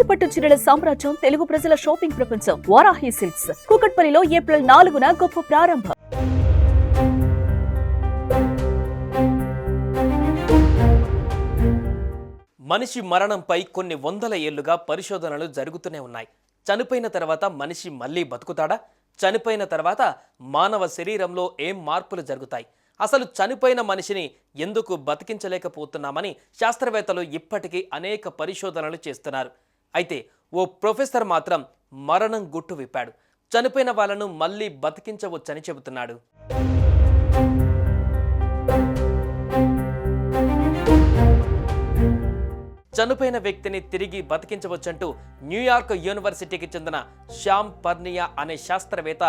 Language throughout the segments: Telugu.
కంచిపట్టు చీరల సామ్రాజ్యం తెలుగు ప్రజల షాపింగ్ ప్రపంచం వారాహి సిల్క్స్. కూకట్పల్లిలో ఏప్రిల్ నాలుగున గొప్ప ప్రారంభం. మనిషి మరణంపై కొన్ని వందల ఏళ్ళుగా పరిశోధనలు జరుగుతూనే ఉన్నాయి. చనిపోయిన తర్వాత మనిషి మళ్ళీ బతుకుతాడా? చనిపోయిన తర్వాత మానవ శరీరంలో ఏం మార్పులు జరుగుతాయి? అసలు చనిపోయిన మనిషిని ఎందుకు బతికించలేకపోతున్నామని శాస్త్రవేత్తలు ఇప్పటికీ అనేక పరిశోధనలు చేస్తున్నారు. అయితే ఓ ప్రొఫెసర్ మాత్రం మరణం గుట్టు విప్పాడు. చనిపోయిన వాళ్ళను మళ్ళీ బతికించవచ్చని చెబుతున్నాడు. చనిపోయిన వ్యక్తిని తిరిగి బతికించవచ్చంటూ న్యూయార్క్ యూనివర్సిటీకి చెందిన శ్యామ్ పర్నియా అనే శాస్త్రవేత్త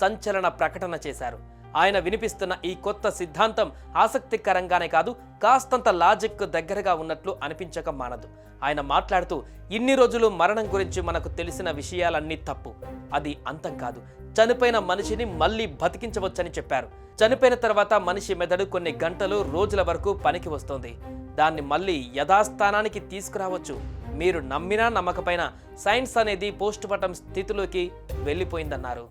సంచలన ప్రకటన చేశారు. ఆయన వినిపిస్తున్న ఈ కొత్త సిద్ధాంతం ఆసక్తికరంగానే కాదు కాస్తంత లాజిక్ దగ్గరగా ఉన్నట్లు అనిపించక మానదు. ఆయన మాట్లాడుతూ ఇన్ని రోజులు మరణం గురించి మనకు తెలిసిన విషయాలన్నీ తప్పు. అది అంతం కాదు. చనిపోయిన మనిషిని మళ్ళీ బతికించవచ్చని చెప్పారు. చనిపోయిన తర్వాత మనిషి మెదడు కొన్ని గంటలు రోజుల వరకు పనికి వస్తుంది. దాన్ని మళ్ళీ యథాస్థానానికి తీసుకురావచ్చు. మీరు నమ్మినా నమ్మకపోయినా సైన్స్ అనేది పోస్ట్ మార్టం స్థితిలోకి వెళ్ళిపోయిందన్నారు.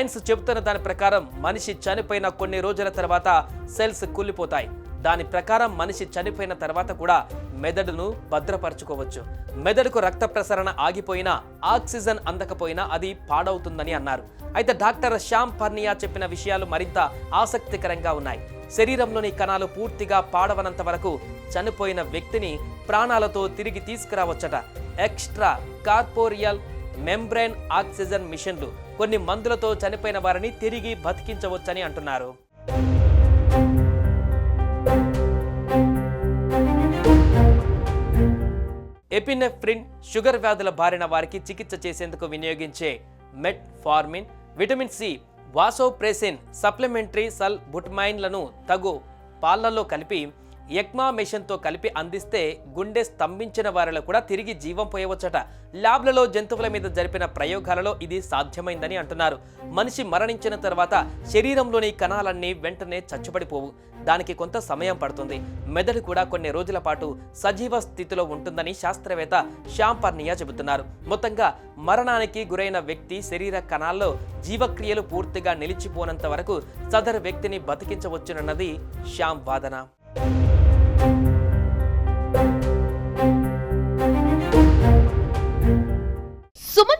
సైన్స్ చెబుతున్న దాని ప్రకారం మనిషి చనిపోయిన కొన్ని రోజుల తర్వాత సెల్స్ కూలిపోతాయి దాని ప్రకారం మనిషి చనిపోయిన తర్వాత కూడా మెదడును భద్రపరచుకోవచ్చు. మెదడుకు రక్త ప్రసరణ ఆగిపోయినా ఆక్సిజన్ అందకపోయినా అది పాడవుతుందని అన్నారు. అయితే డాక్టర్ శ్యామ్ పర్నియా చెప్పిన విషయాలు మరింత ఆసక్తికరంగా ఉన్నాయి. శరీరంలోని కణాలు పూర్తిగా పాడవనంత వరకు చనిపోయిన వ్యక్తిని ప్రాణాలతో తిరిగి తీసుకురావచ్చట. ఎక్స్ట్రా కార్పోరియల్ మెంబ్రెయిన్ ఆక్సిజన్ మిషన్లు కొన్ని మందులతో చనిపోయిన వారిని తిరిగి బతికించవచ్చని అంటున్నారు. ఎపినెఫ్రిన్ షుగర్ వ్యాధుల బారిన వారికి చికిత్స చేసేందుకు వినియోగించే metformin vitamin C vasopressin supplementary సల్ బుట్మైన్లను తగు పాలల్లో కలిపి ఎక్మా మెషిన్తో కలిపి అందిస్తే గుండె స్తంభించిన వారిలో కూడా తిరిగి జీవం పోయవచ్చట. ల్యాబ్లలో జంతువుల మీద జరిపిన ప్రయోగాలలో ఇది సాధ్యమైందని అంటున్నారు. మనిషి మరణించిన తర్వాత శరీరంలోని కణాలన్నీ వెంటనే చచ్చుబడిపోవు. దానికి కొంత సమయం పడుతుంది. మెదడు కూడా కొన్ని రోజుల పాటు సజీవ స్థితిలో ఉంటుందని శాస్త్రవేత్త శ్యామ్ పర్నియా చెబుతున్నారు. మొత్తంగా మరణానికి గురైన వ్యక్తి శరీర కణాల్లో జీవక్రియలు పూర్తిగా నిలిచిపోనంత వరకు సదరు వ్యక్తిని బతికించవచ్చునన్నది శ్యామ్ వాదన.